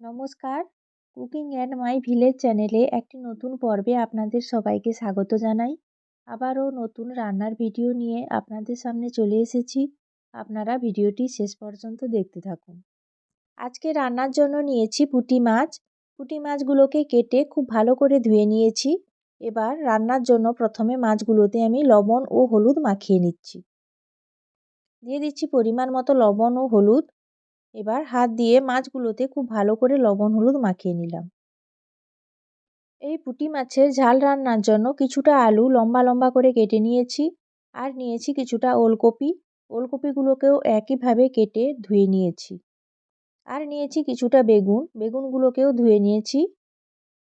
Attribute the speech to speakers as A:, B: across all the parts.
A: নমস্কার। Cooking and my village চ্যানেলে একটি নতুন পর্বে আপনাদের সবাইকে স্বাগত জানাই। আবারও নতুন রান্নার ভিডিও নিয়ে আপনাদের সামনে চলে এসেছি। আপনারা ভিডিওটি শেষ পর্যন্ত দেখতে থাকুন। আজকে রান্নার জন্য নিয়েছি পুঁটি মাছ। পুঁটি মাছগুলোকে কেটে খুব ভালো করে ধুয়ে নিয়েছি। এবার রান্নার জন্য প্রথমে মাছগুলোতে আমি লবণ ও হলুদ মাখিয়ে নিচ্ছি। দিয়ে দিচ্ছি পরিমাণ মতো লবণ ও হলুদ। এবার হাত দিয়ে মাছগুলোতে খুব ভালো করে লবণ হলুদ মাখিয়ে নিলাম। এই পুঁটি মাছের ঝাল রান্নার জন্য কিছুটা আলু লম্বা লম্বা করে কেটে নিয়েছি আর নিয়েছি কিছুটা ওলকপি। ওলকপিগুলোকেও একইভাবে কেটে ধুয়ে নিয়েছি। আর নিয়েছি কিছুটা বেগুন। বেগুনগুলোকেও ধুয়ে নিয়েছি।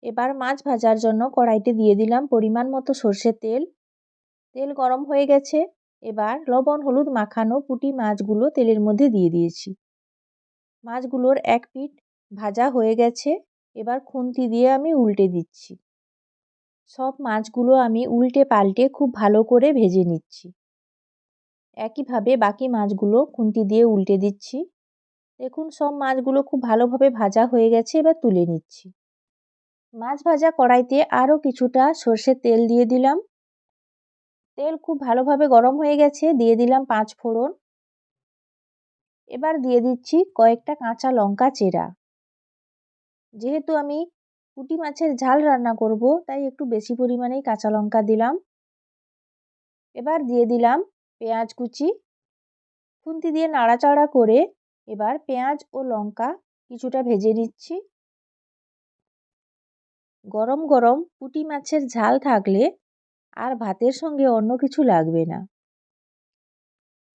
A: এবার মাছ ভাজার জন্য কড়াইতে দিয়ে দিলাম পরিমাণ মতো সর্ষের তেল। তেল গরম হয়ে গেছে। এবার লবণ হলুদ মাখানো পুঁটি মাছগুলো তেলের মধ্যে দিয়ে দিয়েছি। মাছগুলোর এক পিঠ ভাজা হয়ে গেছে, এবার খুন্তি দিয়ে আমি উল্টে দিচ্ছি। সব মাছগুলো আমি উল্টে পাল্টে খুব ভালো করে ভেজে নিচ্ছি। একইভাবে বাকি মাছগুলো খুন্তি দিয়ে উল্টে দিচ্ছি। দেখুন, সব মাছগুলো খুব ভালোভাবে ভাজা হয়ে গেছে, এবার তুলে নিচ্ছি। মাছ ভাজা কড়াইতে আরও কিছুটা সর্ষের তেল দিয়ে দিলাম। তেল খুব ভালোভাবে গরম হয়ে গেছে, দিয়ে দিলাম পাঁচ ফোড়ন। এবার দিয়ে দিচ্ছি কয়েকটা কাঁচা লঙ্কা চেরা। যেহেতু আমি পুঁটি মাছের ঝাল রান্না করব, তাই একটু বেশি পরিমাণেই কাঁচা লঙ্কা দিলাম। এবার দিয়ে দিলাম পেঁয়াজ কুচি। খুন্তি দিয়ে নাড়াচাড়া করে এবার পেঁয়াজ ও লঙ্কা কিছুটা ভেজে নিচ্ছি। গরম গরম পুঁটি মাছের ঝাল থাকলে আর ভাতের সঙ্গে অন্য কিছু লাগবে না।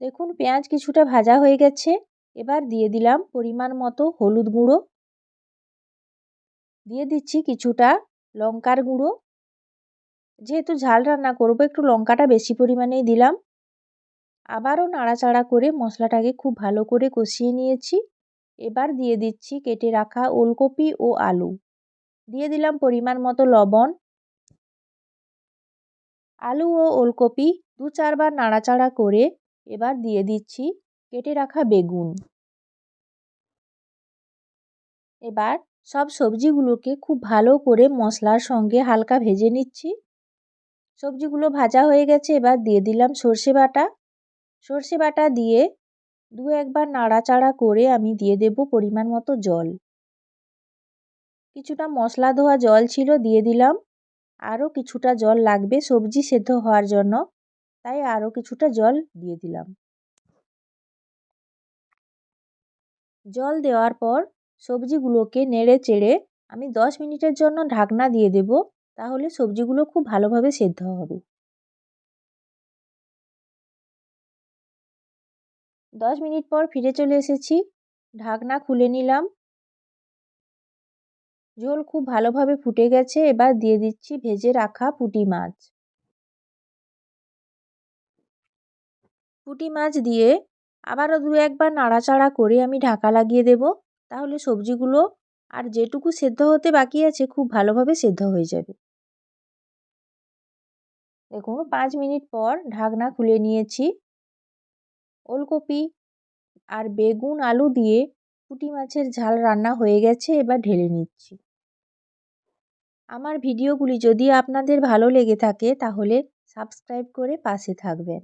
A: দেখুন পেঁয়াজ কিছুটা ভাজা হয়ে গেছে। এবার দিয়ে দিলাম পরিমাণ মতো হলুদ গুঁড়ো। দিয়ে দিচ্ছি কিছুটা লঙ্কার গুঁড়ো। যেহেতু ঝাল রান্না করব, একটু লঙ্কাটা বেশি পরিমাণেই দিলাম। আবারও নাড়াচাড়া করে মশলাটাকে খুব ভালো করে কষিয়ে নিয়েছি। এবার দিয়ে দিচ্ছি কেটে রাখা ওলকপি ও আলু। দিয়ে দিলাম পরিমাণ মতো লবণ। আলু ও ওলকপি দু চারবার নাড়াচাড়া করে এবার দিয়ে দিচ্ছি কেটে রাখা বেগুন। এবার সব সবজিগুলোকে খুব ভালো করে মশলার সঙ্গে হালকা ভেজে নিচ্ছি। সবজিগুলো ভাজা হয়ে গেছে, এবার দিয়ে দিলাম সর্ষে বাটা। সর্ষে বাটা দিয়ে দু একবার নাড়াচাড়া করে আমি দিয়ে দেব পরিমাণ মতো জল। কিছুটা মশলা ধোয়া জল ছিল, দিয়ে দিলাম। আরও কিছুটা জল লাগবে সবজি সেদ্ধ হওয়ার জন্য, তাই আরও কিছুটা জল দিয়ে দিলাম। জল দেওয়ার পর সবজিগুলোকে নেড়ে চেড়ে আমি দশ মিনিটের জন্য ঢাকনা দিয়ে দেব, তাহলে সবজিগুলো খুব ভালোভাবে সেদ্ধ হবে। দশ মিনিট পর ফিরে চলে এসেছি, ঢাকনা খুলে নিলাম। ঝোল খুব ভালোভাবে ফুটে গেছে, এবার দিয়ে দিচ্ছি ভেজে রাখা পুঁটি মাছ। পুঁটি মাছ দিয়ে আবারও দু একবার নাড়াচাড়া করে আমি ঢাকা লাগিয়ে দেব। তাহলে সবজিগুলো আর যেটুকু সেদ্ধ হতে বাকি আছে খুব ভালোভাবে সেদ্ধ হয়ে যাবে। দেখুন, পাঁচ মিনিট পর ঢাকনা খুলে নিয়েছি। ওলকপি আর বেগুন, আলু দিয়ে পুঁটি মাছের ঝাল রান্না হয়ে গেছে, এবার ঢেলে নিচ্ছি। আমার ভিডিওগুলি যদি আপনাদের ভালো লেগে থাকে, তাহলে সাবস্ক্রাইব করে পাশে থাকবেন।